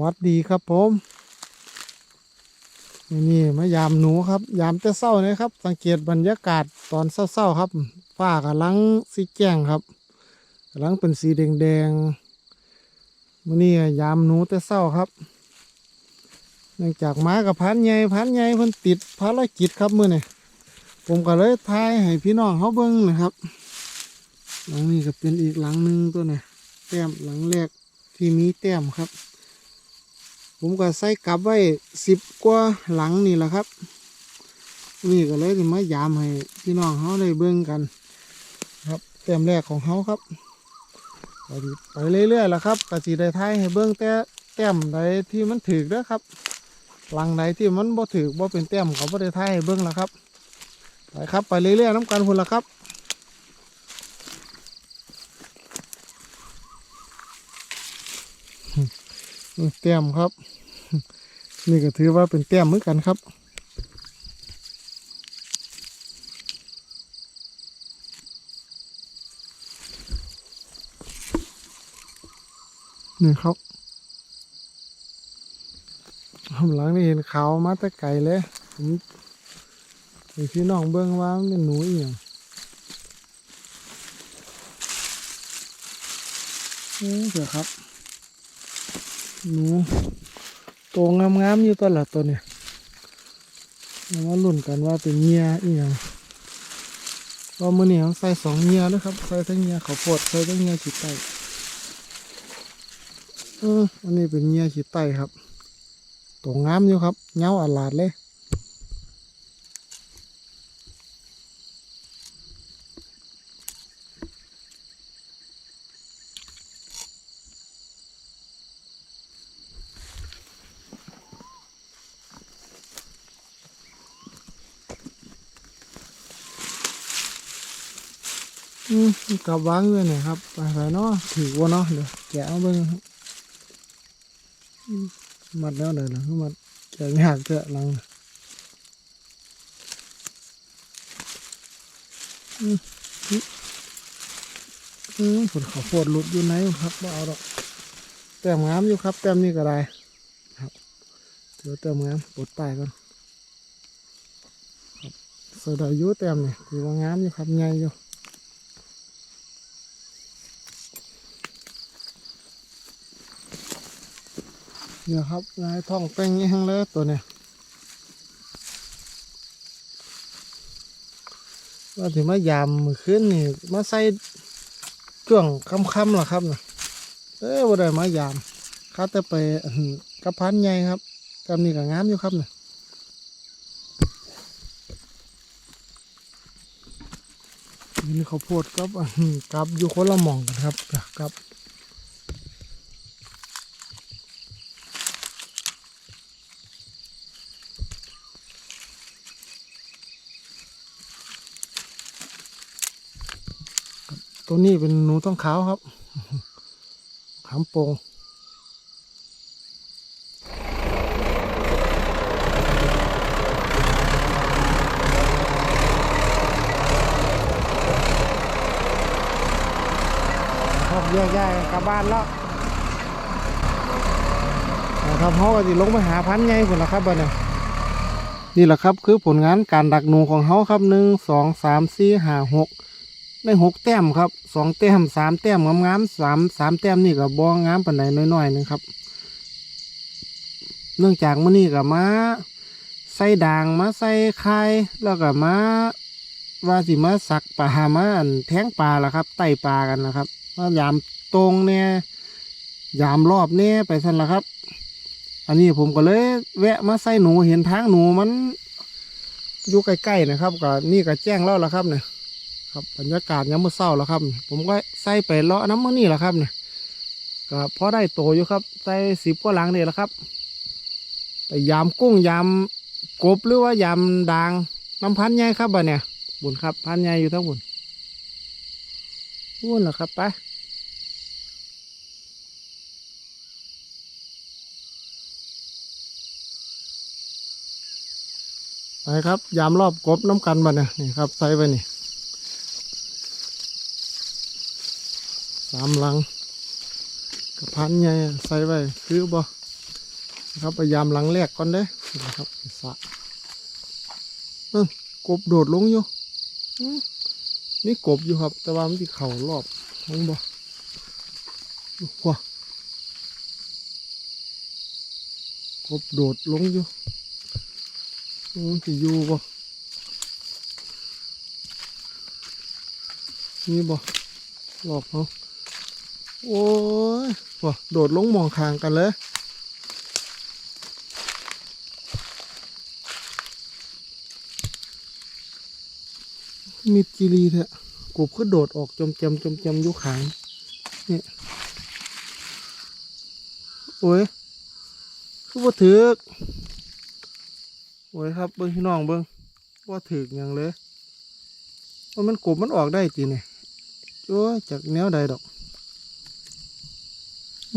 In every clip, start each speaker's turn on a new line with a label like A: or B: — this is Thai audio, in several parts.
A: วัสดีครับผมนี่นี่มายามหนูครับ ยามแต่เศร้าเลยครับ สังเกตบรรยากาศตอนเศร้าๆครับฟ้ากำลังสีแจ้งครับกำลังเป็นสีแดงๆมื่อนี้ยามหนูแต่เศร้าครับ เนื่องจากหมากับพันใหญ่พันใหญ่เพิ่นติดภารกิจครับมื่อนี้ผมก็เลยทายให้พี่น้องเขาเบิ้งนะครับหลังนี้ก็เป็นอีกหลังหนึ่งตัวนี้แต้มหลังแรกที่มีแต้มครับ ผมก็ใส่กลับไว้สิบกว่าหลังนี่แหละครับ นี่ก็เลยมายามให้พี่น้องเขาได้เบิ่งกัน ครับแต้มแรกของเขาครับไปเรื่อยๆแหละครับก็สิได้ท้ายให้เบิ่งแต่แต้มใดที่มันถือเด้อครับ หลังใดที่มันบ่ถือบ่เป็นแต้มเขาบ่ได้ท้ายให้เบิ่งแล้วครับไปครับไปเรื่อยๆน้ำกันพุ่นละครับ นี่แต้มครับ นี่ก็ถือว่าเป็นแต้มเหมือนกันครับ นี่ครับหลังนี่เห็นเขามาแต่ไก่เลยผมพี่น้องเบิ้องว่ามันเป็นหนูอีหยังนี่เดี๋ยวครับ หนูโตงามๆอยู่ตัวละตัวเนี่ยมาลุ้นกันว่าเป็นเมียอีหยังก็มือเหนียวใส่สองเมียนะครับใส่ทั้งเมียข้าวโพดใส่ทั้งเมียขีดไตเอออันนี้เป็นเมียขีดไตครับโตงามอยู่ครับเงาอลาดเลย อืม กลับวางเลยนี่ยครับ ไปไปเนาะถือว่าเนาะเดี๋ยวแกะเอาเบิ้งครับอืมมัดแล้วเดี๋ยวนะมัดแกะยากแกะหลังอืมอืมอืมผลข้าวโพดหลุดอยู่ไหนครับบ่เอาดอกแต้มงามอยู่ครับแต้มนี่ก็ได้ครับเดี๋ยวแต้มงามปลดป้ายก่อนครับสยดายอยุแต้มนี่ถือว่างามอยู่ครับใหญ่อยู่ เนี่ยครับนายท่องแป้งยี่ห้งเลยตัวเนี่ยว่าถึงมายามมือขึ้นนี่มาใส่ช่วงค่ำๆหรอครับนะเอ้ยว่าได้มายามข้าแต่ไปกับพันใหญ่ครับกำนี่ก็งามอยู่ครับเนี่ยนี่เขาวโพดกับกับอยู่คนละมองกันครับกับ ตัวนี้เป็นหนูต้องขาวครับขามโปงครับแยกย้ายกกลับบ้านแล้วนะครับเขาก็จะลงไปหาพันธุ์ใหญ่คนละครับบ้านเนี่ยนี่แหละครับคือผลงานการดักหนูของเขาครับหนึ่งสองสามสี่ห้าหก ได้หกแต้มครับสองแต้มสามแต้มงามๆสามสามแต้มนี่กับบองงามปานใดน้อยๆหนึงครับ เนื่องจากมื่อนี้กับมาใส่ด่างมาใส่ไข่แล้วก็มาว่าสิมาสักปลามาแทงปลาละครับไต่ปลากันนะครับมายามตรงเนี่ยยามรอบเนี่ยไปสั่นละครับ อันนี้ผมก็เลยแวะมาใส่หนูเห็นทางหนูมันอยู่ใกล้ๆนะครับก็นี่ก็แจ้งแล้วละครับเนี่ย ครับบรรยากาศยามมื้อเช้าแล้วครับ ผมก็ใส่ไปเลาะน้ำมื้อนี่แหละครับเนี่ยก็พอได้โตอยู่ครับ ใส่สิบกว่าหลังนี่แหละครับไปยามกุ้งยามกบหรือว่ายามด่างน้ำพันใหญ่ครับบ่เนี่ย บุญครับพันใหญ่อยู่ทั้งบุญบุญเหรอครับไปไปครับ ยามรอบกบน้ำกันบ่เนี่ยนี่ครับใส่ไปนี่ สามหลังกับพันใหญ่ใส่ไว้คือบ่ครับพยายามหลังแรกก่อนเด้นะครับสะกบโดดลงอยู่นี่กบอยู่ครับ แต่ว่ามันที่เข่ารอบเห็นบ่ว้ากบโดดลงอยู่มันจะอยู่บ่นี่บ่รอบเขา โอ้ยว้าโดดลงมองคางกันเลยมีดจีรีเถอะกบคือโดดออกจมจำจมจำอยุขางนี่โอ้ยคือว่าถือกโอ้ยครับเบิ้งพี่น้องเบิ้งว่าถือกอย่างเลยว่ามันกบมันออกได้จีเนี่ยโอ้ยจากแนวใดดอก เ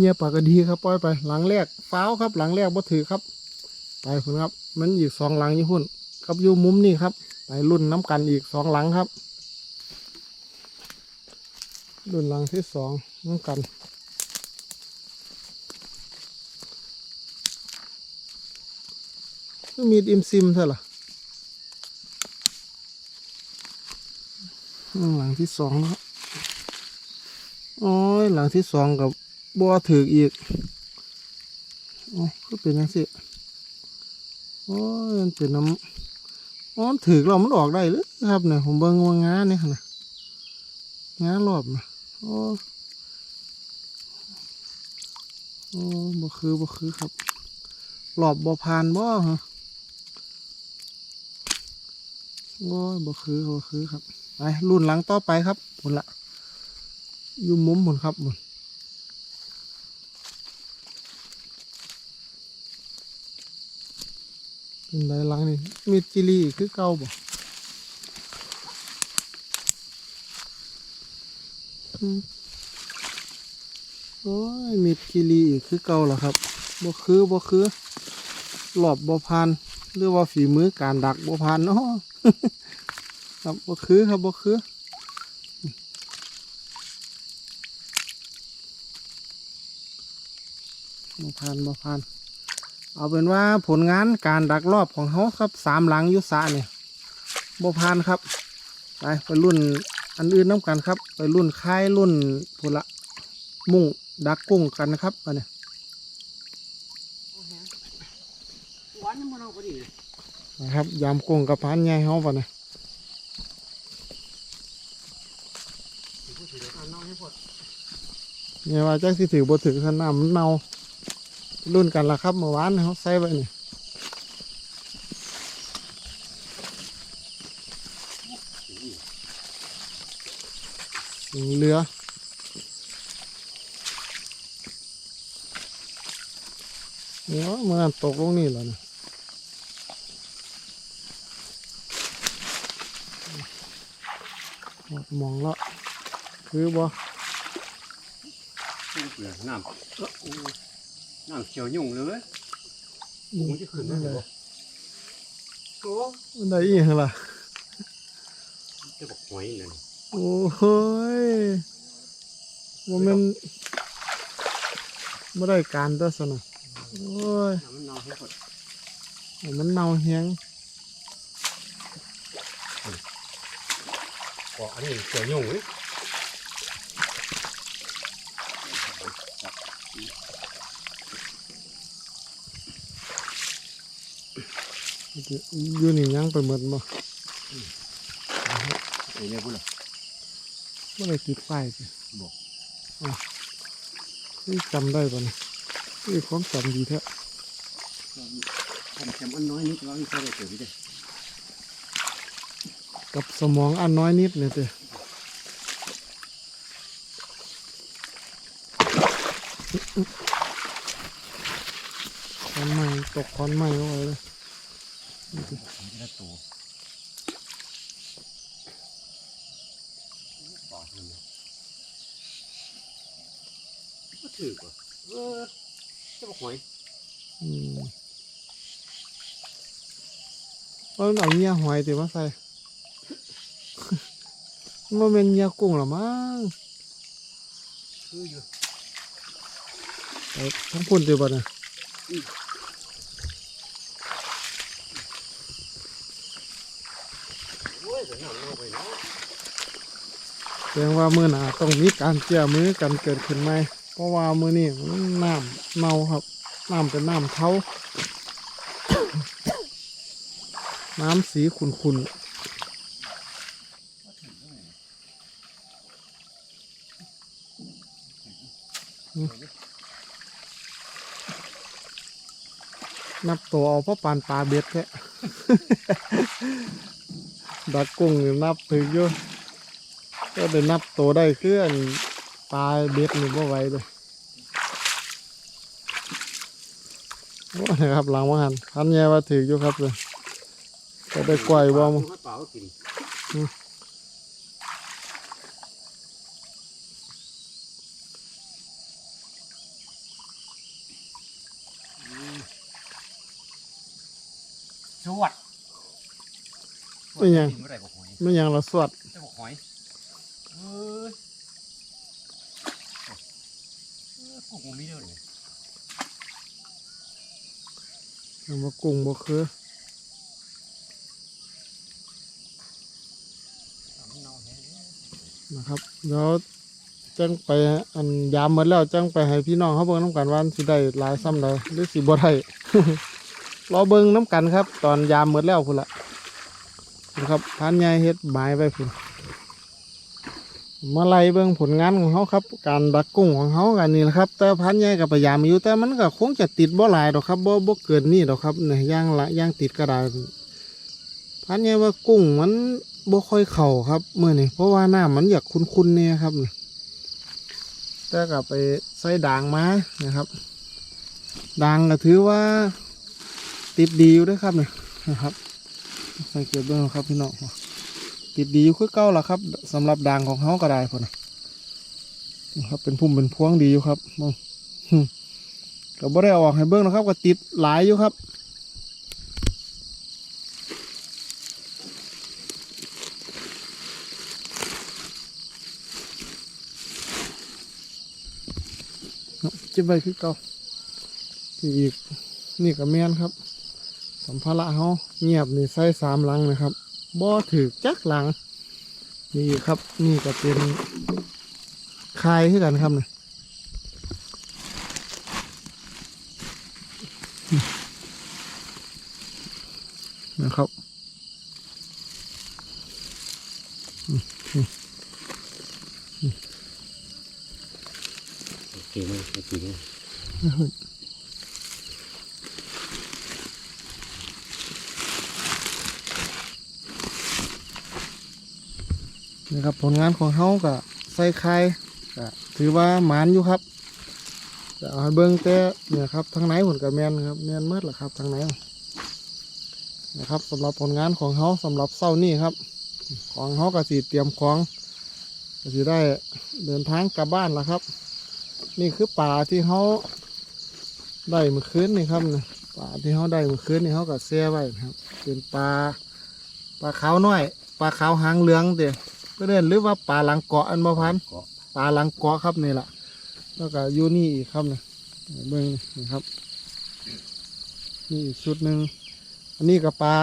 A: งียบปากก็ดีครับปล่อยไป หลังแรกฟ้าวครับ หลังแรกบ่ถือครับ ไปคุณครับ มันอีกสองหลังยี่หุ่นครับอยู่มุมนี่ครับ ไปรุ่นน้ำกันอีกสองหลังครับ รุ่นหลังที่สองน้ำกัน มีดอิมซิมเท่าล่ะอืมหลังที่สองนะครับโอ้ยหลังที่สองกับบัวถืออีกโอ้ก็เป็นยังสิโอ้ยมันเป็นน้ำอ๋อถือเรามันออกได้หรือครับเนี่ยผมเบิ่งว่างาเนี่ยนะงารอบนะโอ้โอ้บ่คือบ่คือครับรอบบ่ผ่านบ่ฮะ โอ้ยบ่คือบ่คือครับ ไปรุ่นหลังต่อไปครับหมดละอยู่มุมหมดครับหมดเป็นไรหลังนี่มีจิลีอีกคือเก่าบ่โอ้ยมีจิลีอีกคือเก่าเหรอครับบ่คือบ่คือหลอบบ่พันหรือว่าฝีมือการดักบ่พันเนาะ ครับบ่คือครับบ่คือบ่ผ่านบ่ผ่าน เอาเป็นว่าผลงานการดักรอบของเขาครับสามหลังยุสาเนี่ยบ่ผ่านครับ ไปไปรุ่นอันอื่นน้ำกันครับ ไปรุ่นค่ายรุ่นผละมุ่งดักกุ้งกันนะครับอันนี้
B: วันนี้มันเอาพอดี
A: นะครับยามกุ้งกับพานใหญ่เขาปะเนี่ย
B: ผู้ถือการนนี้
A: เนี่ยว่าจักสิถือบ่ถือขนาดมันเนารุ่นกันละครับเมื่อวานเขาใส่ไว้นี่สิงเรือเนี่ยเมื่อนั้นตกลงนี่แล้วนะ มองและคือบ่
B: เปลือกน้ำเอ้อโอ้น้ำเขียวยุ่งเลยมันจะขึ้นได้เลยโอ้
A: มันได้อีหยังล่ะ
B: จะบอกหอยเลย
A: โอ้โหยว่ามันไม่ได้การตัวสนะโอ้ย
B: น้ำมันนอนให้พอด
A: มันเน่าแห้ง
B: กาะอันนี้เขียวยุ่งเลย
A: อยู่นี่ยังไปหมดบ่
B: ไอ้เนี่ยพูดเลย
A: ไม่ได้ติดไฟสิ
B: บอก
A: อะนี่จำได้ปะเนี่ยนี่ความจำดีแท้
B: ผมแคมอันน้อยนิดเราไม่ใช่ได้เกิดได้
A: กับสมองอันน้อยนิดเนี่ยเต้คอนไม้ตกคอนไม้เข้าไปเลย
B: ไม่ได้ตัวปอดมันก็ถือกว่าเออจะบอกหอย
A: อืมว่ามันเอาเงียหอยติมาใส่ มันเป็นเงียกุ้งหรอมั้ง
B: คืออยู่
A: ไปทั้งพุ่นติบ่เนี่ย
B: โอ้ยแต่น้ำลงไปเนาะ
A: แสดงว่ามื้อหน้าต้องมีการเจียมือกันเกิดขึ้นไหมเพราะว่ามื้อนี้มันน้ำเน่าครับน้ำเป็นน้ำเท้า น้ำสีขุ่นๆ นับตัวเอาเพราะปานปลาเบ็ดแค่ดักกุ้งนับถึงอยู่ก็ได้นับตัวได้เคืออันปลาเบ็ดนี่บ่ไหวเลยโอ้ยครับหลังว่าหันพันแย่ว่าถืออยู่ครับเลยก็ได้กล้วยบ่ม
B: ให้เปล่าก็กิน
A: อืม
B: สวัสด
A: ไม่ยัง
B: กินบ่ได้บ่หอย
A: ไม่หยังเราสวด
B: ได้บ่หอยเอ้ยเอ้ยกุ้งมันมีเด้อเนี่ย
A: เอามากุ้งบ่คือ
B: เอามันเน่าแท้เลย
A: นะครับเดี๋ยวจังไปอันยามหมดแล้วจังไปให้พี่น้องเขาเบิ่งน้ำกันว่าสิได้หลายซ้ำใดหรือสิบ่ได้ รอเบิ่งน้ำกันครับ ตอนยามหมดแล้วพุ่นละนะครับพันใหญ่เฮ็ดหมายไว้พุ่นมาไล่เบิ่งผลงานของเขาครับ การดักกุ้งของเขากันนี่แหละครับ แต่พันใหญ่กับพยายามอยู่แต่มันก็คงจะติดบ่หลายดอกครับบ่บ่เกินนี่ดอกครับเนี่ยย่างละย่างติดก็ได้พันใหญ่ว่ากุ้งมันบ่ค่อยเข่าครับเมื่อนี่เพราะว่าหน้ำมันอยากคุ้นๆเนี่ยครับแต่ก็ไปใส่ด่างมานะครับด่างก็ถือว่า ติดดีอยู่ด้วยครับเนี่ยนะครับ สังเกตเบ้างครับพี่น้องติดดีอยู่คือเก้าละครับสำหรับด่างของเขาก็ได้พอนะครับ เป็นพุ่มเป็นพวงดีอยู่ครับมองหึก็บ่ได้ออกให้เบิ้งนะครับ ก็ติดหลายอยู่ครับเนาะเก็บไว้คือเก่าที่อีกนี่ก็แมนครับ สัมภาระเขาเงียบนี่ใส่สามหลังนะครับบ่ถือจักหลัง นี่ครับนี่ก็เป็นคายที่กันครับเนี่ยนะครับ
B: โอเคมั้ยโอเคมั้ย
A: นะครับผ ลงานของเขาก็ใส่คายก็ถือว่าหมานอยู่ครับจะเอาเบิ้งแต่เนี่ยครับทางไหนผลกับแมนครับแมนมื่อละครับทางไหนนะครับสำหรับผลงานของเขาสำหรับเศร้านี่ครับ ของเขาก็สีเตรียมของก็สีได้เดินทางกลับบ้านแล้วครับ นี่คือป่าที่เขาได้เมื่อคืนนี่ครับป่าที่เขาได้เมื่อคืนนี่เขาก็เสียไว้ครับ เป็นปลาปลาขาวน้อยปลาขาวหางเหลืองเดีย ก็เดินหรือว่าปลาหลังเกาะอันบ่พัน
B: เกาะ
A: ปลาหลังเกาะครับนี่แหละแล้วก็อยู่นี่อีกครับเนี่ยเบิ้งนี่ครับ นี่อีกชุดหนึ่งอันนี้กับปลา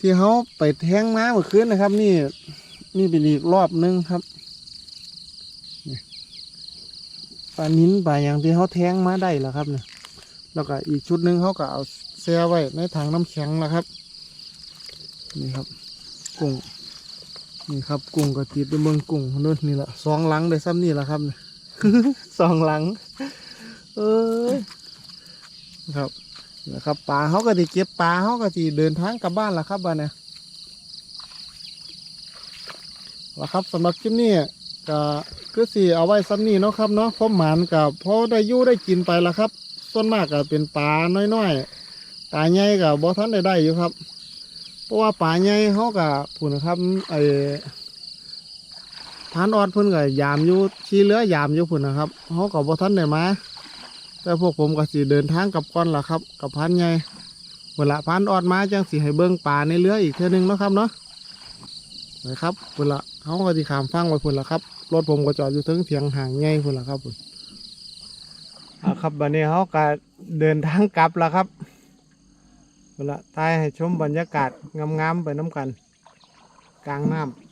A: ที่เขาไปแทงม้าเมื่อคืนนะครับ นี่นี่เป็นอีกรอบหนึงครับนี่ปลานิ้นปลาอย่างที่เขาแทงม้าได้แล้วครับเนี่ยแล้วก็อีกชุดหนึ่งเขาก็เอาแช่ไว้ในถังน้ำแข็งแล้วครับ นี่ครับกุ้ง นี่ครับกุ้งก็ติดด้วยเมืองกุ้งนู่นนี่แหละสองหลังได้ซ้ำนี่แหละครับเนี่ยสองหลัง เอ้ครับนะครับปลาเขาก็จะเก็บปลาเขาก็จะเดินทางกลับบ้านละครับบ้านเนี่ยละครับสำหรับคลิปนี้ก็คือสี่เอาไว้ซ้ำนี่เนาะครับเนาะเพราะหมานกับเพราะได้ยู่ได้กินไปละครับ ส่วนมากก็เป็นปลาน้อยๆปลาใหญ่กับบ่ทันได้ได้อยู่ครับ เพราะว่าป่าใหญ่เขากับผุนครับไอ้ทานออดเพิ่นกับยามอยู่ชี้เรือยามอยู่ผุนนะครับเขากับบ่ทันได้มาแต่พวกผมก็สิเดินทางกลับก่อนล่ะครับ กับพันใหญ่เวลาพานออดมาจังสิให้เบิ่งป่าในเรืออีกเท่อนึงนะครับเนาะนะครับเวลาเขาก็สิขามฟังไว้พุ่นละครับรถผมก็จอดอยู่เทึงเถียงห่างใหญ่พุ่นละครับพุ่นเอาครับบัดนี้เขาก็เดินทางกลับแล้วครับ เวลาตายให้ชมบรรยากาศงามๆไปน้ำกัน กลางน้ำ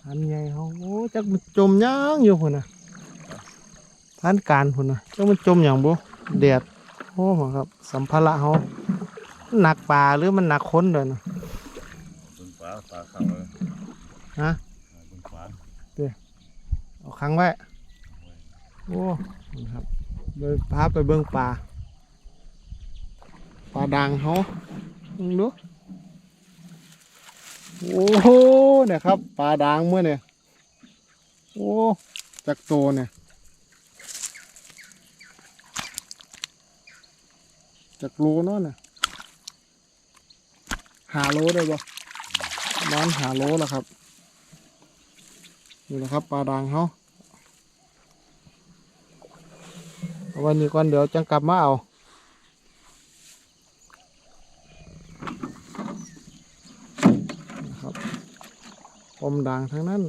A: พันใหญ่เขาโอ้จักมันจมย่างอยู่พุ่นน่ะพันการพุ่นน่ะจักมันจมอย่างบ่แดดโอ้โหครับ สัมภาระเขาหนักป่าหรือมันหนักค้นเด้อนะ
B: บนฟ้าฟ้าขังเลย
A: ฮะ
B: บนฟ้า
A: เอาค้างไว้ โอ้นี่ครับเดินพาไปเบิ่งป่าป่าดังเขามึงดูโอ้โหเนี่ยครับป่าดังเมื่อเนี่ยโอ้จักโตเนี่ยจากโลเนาะน่ะหาโลได้บ่ ร้านหาโลแล้วครับนี่แหละครับปลาดังเขาเอาวันนี้ก่อนเดี๋ยวจังกลับมาเอาครับอมด่างทั้งนั้น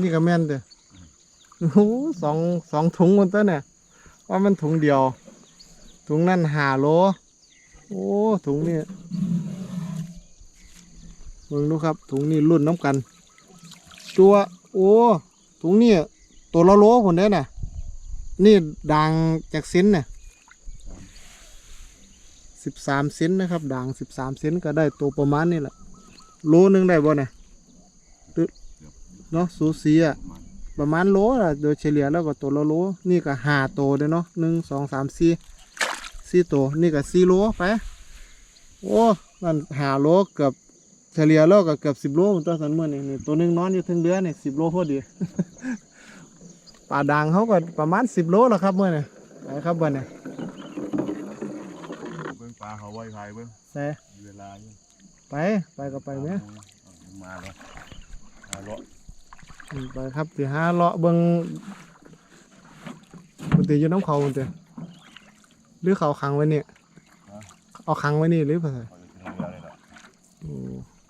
A: นี่ก็แม่นเด้อ โอ้สองสองถุงมันตัวเนี่ยว่ามันถุงเดียว ถุงนั่นหาโล โอ้ถุงนี่เบิ่งดูครับ ถุงนี่รุ่นน้ำกัน ตัวโอ้ถุงนี่ตัวละโลผลเด้น่ะ นี่ด่างจากซินเนี่ยสิบสามซินนะครับด่างสิบสามซินก็ได้ตัวประมาณนี้แหละโลหนึงได้บ่เนี่ยเนาะสูสีอะ ประมาณโลอะโดยเฉลี่ยแล้วก็ตัวละโล นี่ก็ห้าตัวเด้อเนาะหนึ่งสองสามสี่สี่ตัวนี่ก็สี่โลไป โอ้นั่นห้าโลเกือบเฉลี่ยแล้วก็เกือบสิบโลเหมือนตัวสันเมื่อนี่นี่ตัวหนึงนอนอยู่ถึงเรือนี่สิบโลพอดีป่าด่างเขาก็ประมาณสิบโลแล้วครับเมื่อนี่ไปครับวันนี้
B: เบิ้งปลาเขาไว้ใครเบิ้ง
A: ใส่
B: เวลาอยู่
A: ไปไปก็ไปไหม
B: มาแล้วมาเลาะ
A: อืม ไปครับที่ห้าเลาะเบิงมันตีอยู่น้ำเขามันเตหรือเขาขังไว้เนี่ยเอาขังไว้นี่หรือเปล่า
B: เขาจะถึงเรือเลยละ
A: โอ้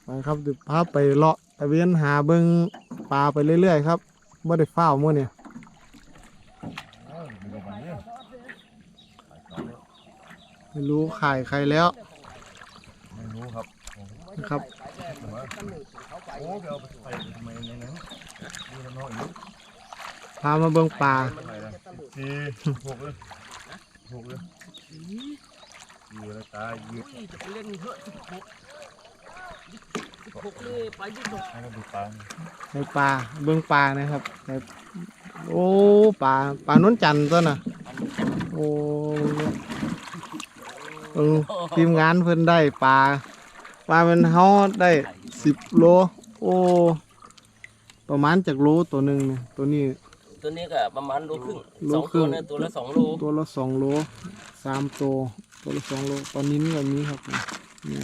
A: ไปครับเดี๋ยวพาไปเลาะตะเวียนหาเบิงปลาไปเรื่อยๆครับไม่ได้เฝ้าวมื่อเนี่ย
B: เออดูกันเนี่ย
A: ไม่รู้ขายใครแล้ว
B: ไม่รู้ครับ
A: นะครับ
B: โอ้เดี๋ยวไปใส่ทำไมในนั้นดูแล้วน้อยอยู่
A: พามาเบิงปลา
B: ไปละสี่หกเลยหกเลยอยู่แล้วตายยืด
C: จะไปเล่นเถอะสิบหกสิบหกเลยไปยี่สิบ
B: ให้ก็ดูปลา
A: ในปลาเบิงปลานะครับในโอ้ปลาปลาน้นจันทร์ตัวน่ะโอ้เบิ่งทีมงานเพิ่นได้ปลาปลาเป็นเฮาได้สิบโล โอ้ ประมาณจากโลตัวหนึ่งเนี่ยตัวนี้
C: ตัวนี้ก็ประมาณโลครึ่ง
A: โล
C: สอง
A: ครึ่
C: ตัว
A: ง
C: เนี่ยตัวละสองโล
A: ตัวละสองโลสามตัวตัวละสองโลตอนนี้แบบนี้ครับเนี่ย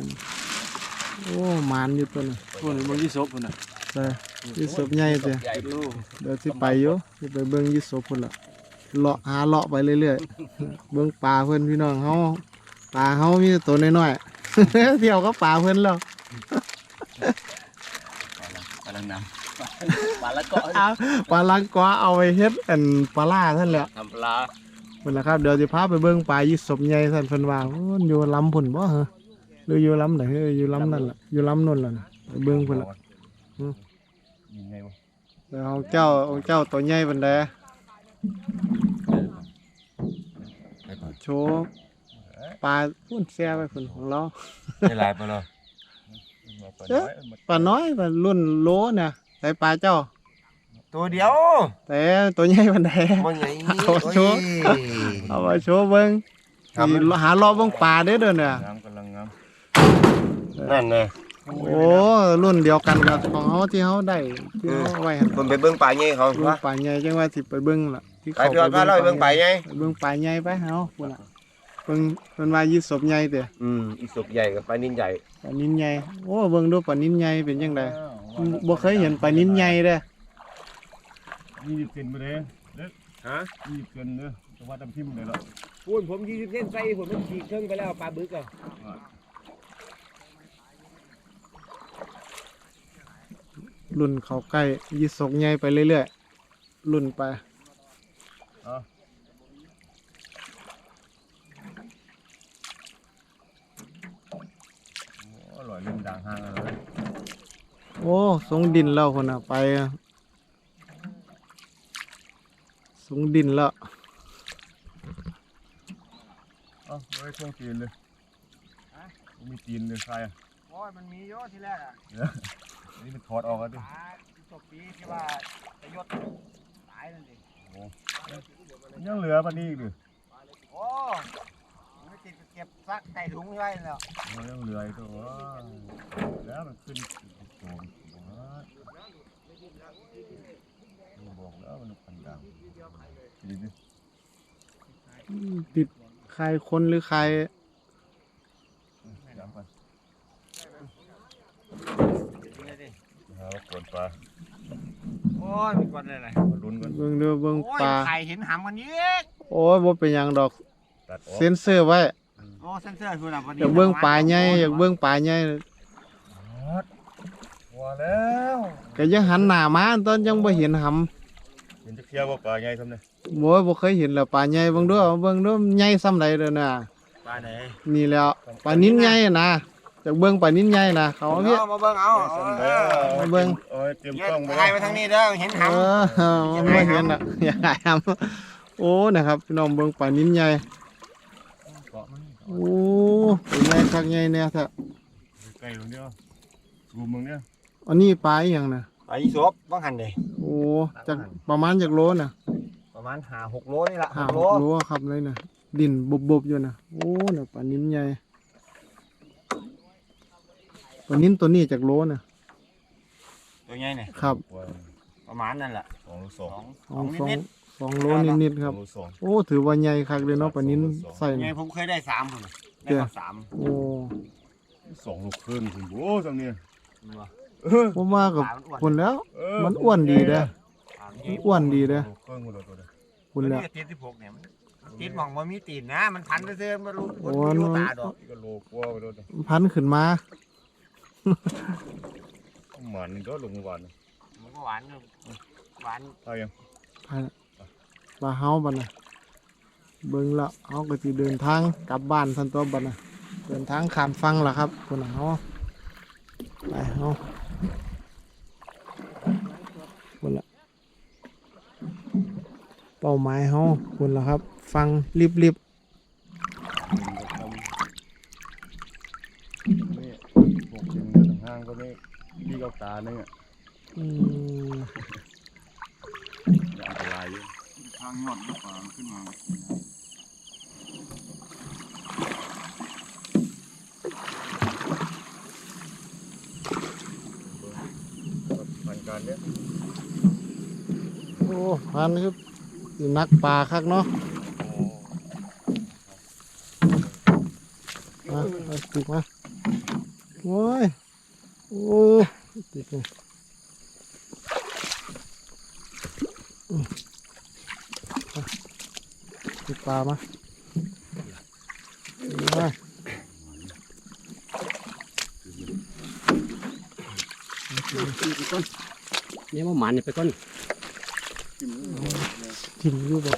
A: โอ้หมานอยู่ตัวนี้
B: พวกนี้มันยี่สบคนน่ะ
A: ใช่ยี่สบใหญ่เจ้
C: ใหญ่
B: ลูก
A: เดี๋ยวสิไปอยู่สิไปเบิ่งยี่สบพุ่นละเลาะหาเลาะไปเรื่อยๆ เบิ่งปลาเพื่อนพี่น้องเฮาปลาเฮามีแต่ตัวน้อยๆ เที่ยวก็ปลาเพื่อนแล้ว
B: ปลาลังน้
C: ปลาละก็
A: เอาปลาลังกวาเอาไปเฮ็ดอันปลาล่าท่านแหละ
C: ทำปลา
A: เพิ่นล่ะครับเดี๋ยวสิพาไปเบิ่งปลายี่สบใหญ่ท่านเพิ่นว่าโอ้มันอยู่ลำพุ่นบ่เหรอหรืออยู่ลำไหนเอออยู่ลำนั่นล่ะอยู่ลำนั่นล่ะนะไปเบิ่งำพุ่นล่ะ
B: ยังไงวะ
A: เดี๋ยวเอาเจ้าเอาเจ้าตัวใหญ่ปานใด
B: ไปก่อน
A: โชว์ปลาพุ่นแซ่ไปพุ่นของเรา
B: ได้ลายไปเลย
A: ปลาน้อยปลารุ่นโลเนี่ย ใส่ปลาเจ้า
B: ตัวเดียว
A: แต่ตัวใหญ่ปานใด
B: ว่าไง
A: เอาโชว์เอามาโชว์เบิ่งสิหาเลาะเบิ่งปลาเด้อเด้อเนี่ย
B: งามกำลังงามนั่นไง
A: โอ้รุ่นเดียวกันกับของเขาที่เขาได้ที่เขาไว้หั่น
D: ผมไปเบิ่งป่าใหญ่เขา
A: เบิ่ง
D: ว่า
A: ป่าใหญ่จังว่าสิไปเบิ่งล่ะที่
D: ไปพี่ออดพาเราไปเบิ่งป่าใหญ่
A: ไปเบิ่งป่าใหญ่ไปเฮาพุ่นล่ะ เบิ่งเพิ่นว่ายีศพใหญ่เด้อ
D: อืมอีศพใหญ่กับปลานินใหญ่
A: ปลานิ้นใหญ่โอ้เบิ่งดูปลานิ้นใหญ่เป็นจังไดบ่เคยเห็นปลานิ้นใหญ่เด้อ
E: ยี่สิบเซนไปเลย
D: ฮะ
E: ยี่สิบเซนเนอะแต่ว่าตำทิมเลยละ
D: พูดผมยี่สิบเส้นใส่ผมมันขี่เครื่องไปแล้วปลาบึกอะ
A: รุ่นเข้าใกล้ยีศพใหญ่ไปเรื่อยๆรุ่นไป
E: อร่อยเล่นด่างห้างอะไร
A: โอ้สงดินแล้วพุ่นน่ะไปอะสงดินแล้ว
E: เอ้าไว้ช่วงตีนเลยมีตีนเลยใครอะ
D: โอ้ยมันมีเยอะทีแรกอะ
E: อันนี้มันถอดออกแล้วดิ
D: ปลาศพปีที่ว่าประยศตายนั่นดิ
E: ยังเหลือปานนี้อีกดิ
D: โอ้ ไม่ติดเก็บซักใส่ถุงไว้แล้ว
E: มันยังเหลืออีกตัวแล้วมันขึ้นโจมบอกแล้วมันพันดังดีดิ
A: ติดใครคนหรือใคร
E: จำกันหาว่าปวดปลา
D: โอ้ยมีคนอะไร
E: ลุ้นกัน
A: เบิ่งเด้อเบิ่ง
D: โอ้ย
A: ปลา
D: ไข่เห็นหำกันเยอะ
A: โอ้ยบ่เป็นยังดอก
E: ตัดออก
A: เซ็นเซอร์ไว้
D: โอ้เส้นเสื้อคือหนัง
A: อยากเบิ่งปลาใหญ่อยากเบิ่งปลาใหญ่
E: ว่าแล้ว
A: ก็ยังหันหน้ามาตอนยังบ่เห็นหำ
E: เห็นจะเที่ยวว่าปลาใหญ่ทำไง
A: บ่บ่เคยเห็นแล้วปลาใหญ่เบิ่งดูเอาเบิ่งดูใหญ่ส่ำใดเด้อน่ะ
D: ปลาไหน
A: นี่แล้วปลานิ้นใหญ่นะอยากเบิ่งปลานิ้นใหญ่นะเขา
D: เอา
A: เฮ็ด
D: มาเบิ่งเอา
A: มาเบิ่ง
E: โอ้ยเตรียม
D: เย็
E: กล้อง
D: ด
E: ไป
D: ไข่มาทางนี้เด้อเห็น
A: เอ
D: หำ
A: อมันบ่เห็นอะอยากให้หำโอ้นะครับพี่น้องเบิ่งปลานิ้นใหญ่
E: เกาะมัน
A: โอ้ตัวใหญ่คักใหญ่แน่แท้
E: ใกล้ตรงเดียวรูมมึงเนี่ย
A: อันนี้ปลาอีหยังนะ
D: ปลาอีสบบ้างหันเลย
A: โอ้จักประมาณจักโลน่ะ
D: ประมาณหาหกโลนี่ละห
A: ห้าก
D: โล
A: ครับเลยนะดินบุบๆอยู่นะโอ้น่ะปลานิ้นใหญ่ปลานิ้นตัวนี้จักโลน่ะ
D: ตัวใหญ่เนี่ย
A: ครับ
D: ประมาณนั่นแหละ
E: สองลูกสอง
D: สอง
A: สองสอง
D: นิด
A: สองโลนิดๆครับ
E: สองลูกสอง
A: โอ้ ถือว่าใหญ่คักเลยเนาะปลานิ้นใส่
D: ๆไง
A: น่ะ
D: ผมเคยได้สามคนได้มาสาม
A: โอ้
E: สองลูกครึ่งคุณโอ้สำเนียง
A: ผมว่ากับ
D: ปลามันอ้วน
A: คนแล้ว
E: เออ
A: มันอ้วนดีเด้อ
D: ปลามัน
A: มันอ้วนดีเด้อ
E: ลูกครึ่งหมดเลยตัวเดียว
A: คุณ
D: ตัว
A: แล้ว
D: นี้ติดที่พกเนี่ยมันติดหมองว่ามีตีนนะ มันพันเสื้อมันรู้
A: โอ้
D: มัน
A: ย
D: รู้ตาดอก
E: นี่ก็โลกว่าไปแล้วเนี่ย
A: พันขึ้นมา
E: หมันก็ลงหวาน
D: มันก็หวานอยู่หวาน
E: เอายัง
A: พัน ปลาเฮาบัดน่ะเบิ่งและเฮาก็สิเดินทางกลับบ้านทันตัวบัดน่ะเดินทางข้ามฟังล่ะครับคนน่ะเฮาไปเฮาคนละเป้าหมายเฮาคนละครับ ฟังรีบ
E: นี่พวกยังเดินห้างก็ไม่พี่เอาตาเนี่ย
A: ๆอืม
E: อันตราย ทางยอดลูกปลาขึ้นมาพันการเนี่ย
A: โอ้พันคือนักปลาคักเนาะมาติกมาโอ้ยโอ้ติกเลยอืมเอาติด ปลามามา
C: เนี่ยมาหมันเนี่ยไปก่อน
A: ทิมอยู่บ่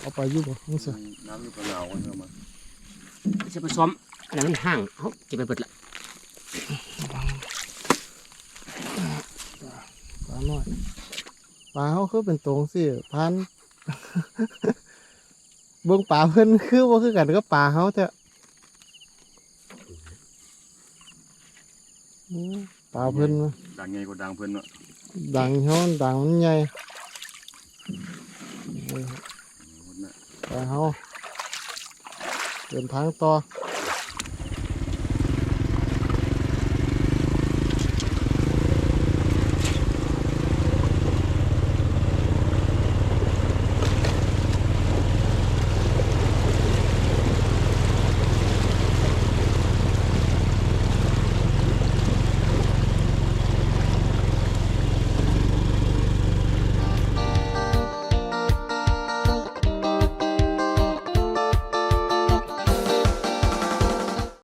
A: เอาไปอยู่บ่นี่สิ
E: น้ำอยู่กับหนาวกันเข้ามา
C: จะไปซ้อมอันนั้นมันห่างเขาเก็บไปเบิดละ
A: ปลาหน่อยปลาเขาคือเป็นตรงสิพัน เบิ่งปลาเพิ่นคือบ่คือกันกับปลาเขาเถอะโอ้ปลาเพิ่นวะ
E: ดังไงก็ดังเพื่อนเนาะ
A: ดังเขาดังมันใหญ่โอ้ยปลาเขาเดินทางต่อ